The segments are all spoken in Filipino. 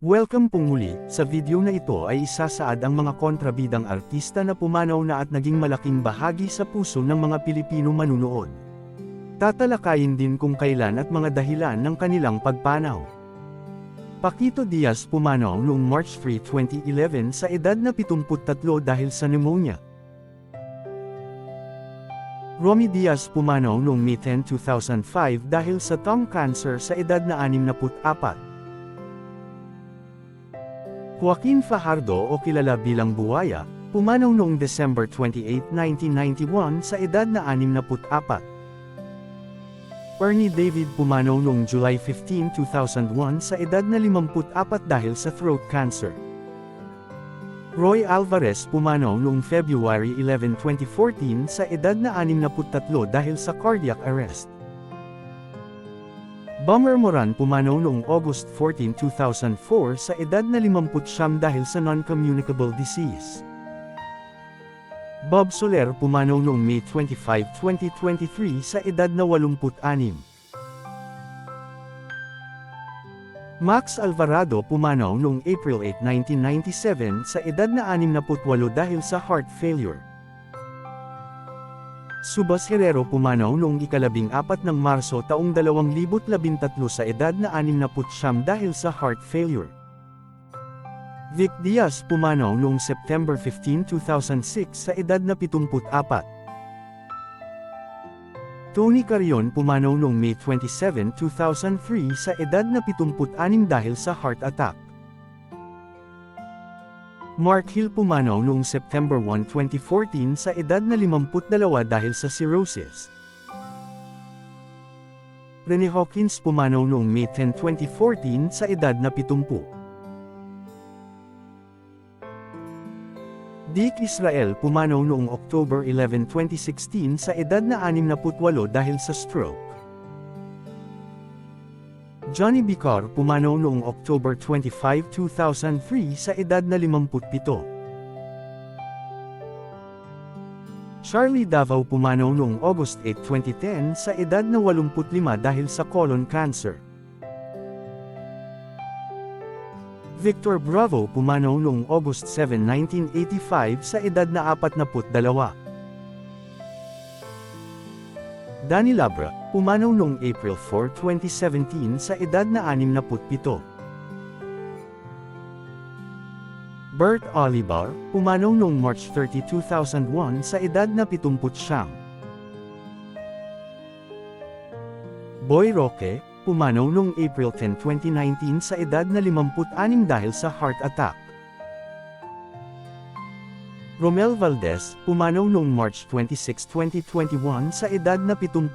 Welcome pong muli, sa video na ito ay isasaad ang mga kontrabidang artista na pumanaw na at naging malaking bahagi sa puso ng mga Pilipino manunood. Tatalakayin din kung kailan at mga dahilan ng kanilang pagpanaw. Paquito Diaz pumanaw noong March 3, 2011 sa edad na 73 dahil sa pneumonia. Romy Diaz pumanaw noong May 10, 2005 dahil sa tongue cancer sa edad na 64. Joaquin Fajardo o kilala bilang Buwaya, pumanaw noong December 28, 1991 sa edad na 64. Ernie David pumanaw noong July 15, 2001 sa edad na 54 dahil sa throat cancer. Roy Alvarez pumanaw noong February 11, 2014 sa edad na 63 dahil sa cardiac arrest. Bummer Moran pumanaw noong August 14, 2004 sa edad na 50 dahil sa non-communicable disease. Bob Soler pumanaw noong May 25, 2023 sa edad na 86. Max Alvarado pumanaw noong April 8, 1997 sa edad na 68 dahil sa heart failure. Subas Herrero pumanaw noong ikalabing apat ng Marso taong 2013 sa edad na 69 dahil sa heart failure. Vic Diaz pumanaw noong September 15, 2006 sa edad na 74. Tony Carion pumanaw noong May 27, 2003 sa edad na 76 dahil sa heart attack. Mark Hill pumanaw noong September 1, 2014 sa edad na 52 dahil sa cirrhosis. Rene Hawkins pumanaw noong May 10, 2014 sa edad na 70. Dick Israel pumanaw noong October 11, 2016 sa edad na 68 dahil sa stroke. Johnny Bicar pumanaw noong October 25, 2003 sa edad na 57. Charlie Davao pumanaw noong August 8, 2010 sa edad na 85 dahil sa colon cancer. Victor Bravo pumanaw noong August 7, 1985 sa edad na 42. Danny Labra, pumanaw noong April 4, 2017 sa edad na 67. Bert Olivar, pumanaw noong March 30, 2001 sa edad na 70 Boy Roque, pumanaw noong April 10, 2019 sa edad na 56 dahil sa heart attack. Romel Valdez, pumanaw noong March 26, 2021 sa edad na 72.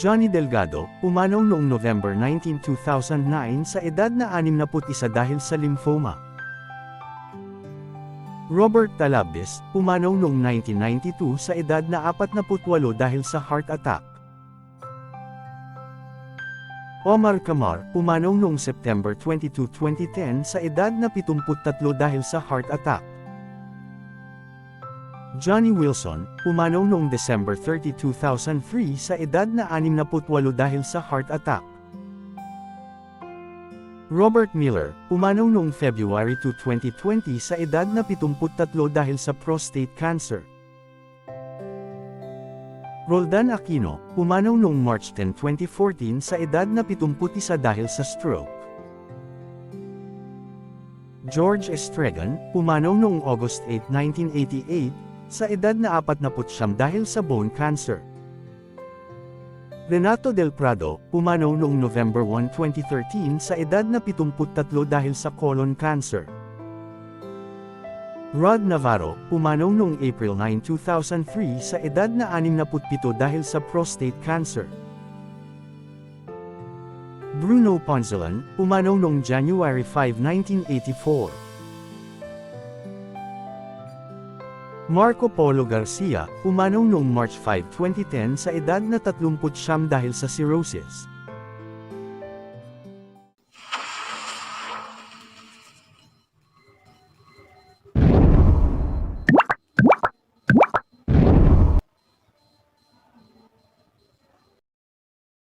Johnny Delgado, pumanaw noong November 19, 2009 sa edad na 61 dahil sa lymphoma. Robert Talabis, pumanaw noong 1992 sa edad na 48 dahil sa heart attack. Omar Kamar, pumanaw noong September 22, 2010 sa edad na 73 dahil sa heart attack. Johnny Wilson, pumanaw noong December 30, 2003 sa edad na 68 dahil sa heart attack. Robert Miller, pumanaw noong February 2, 2020 sa edad na 73 dahil sa prostate cancer. Roldan Aquino, pumanaw noong March 10, 2014 sa edad na 71 dahil sa stroke. George Estregan, pumanaw noong August 8, 1988, sa edad na 49 dahil sa bone cancer. Renato Del Prado, pumanaw noong November 1, 2013 sa edad na 73 dahil sa colon cancer. Rod Navarro, pumanaw noong April 9, 2003 sa edad na 67 dahil sa prostate cancer. Bruno Ponzalan, pumanaw noong January 5, 1984. Marco Polo Garcia, pumanaw noong March 5, 2010 sa edad na 30 dahil sa cirrhosis.